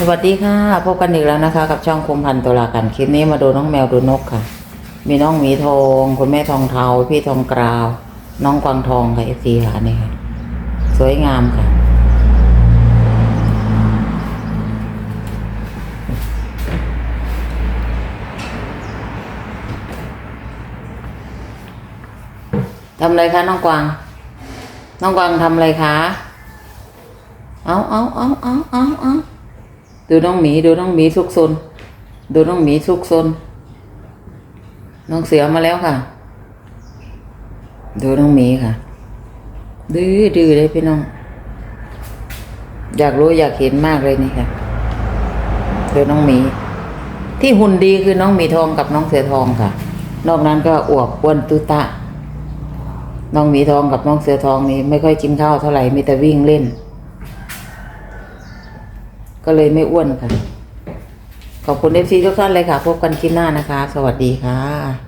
สวัสดีค่ะ พบกันอีกแล้วนะคะ กับช่องคุมพันธุ์ตุลากันคลิปนี้มาดูน้องแมวดูนกค่ะ มีน้องหมีทอง คุณแม่ทองเทาพี่ทองกราว น้องกวางทองค่ะเอฟซีค่ะนี่ค่ะ สวยงามค่ะ ทำอะไรคะน้องกวาง น้องกวางทำอะไรคะ เอาเอาเอาเอาเอาเอา ดูน้องหมีดูน้องหมีซุกซนดูน้องหมีซุกซนน้องเสือมาแล้วค่ะ ดูน้องหมีค่ะ ดื้อดื้อเลยพี่น้อง อยากรู้อยากเห็นมากเลยนี่ค่ะดูน้องหมี ที่หุ่นดีคือน้องหมีทองกับน้องเสือทองค่ะ นอกนั้นก็อวบอ้วนตุตะน้องหมีทองกับน้องเสือทองนี่ไม่ค่อยกินข้าวเท่าไหร่มีแต่วิ่งเล่น ก็เลยไม่อ้วนค่ะ ขอบคุณเอฟซีทุกท่านเลยค่ะ พบกันคลิปหน้านะคะ สวัสดีค่ะ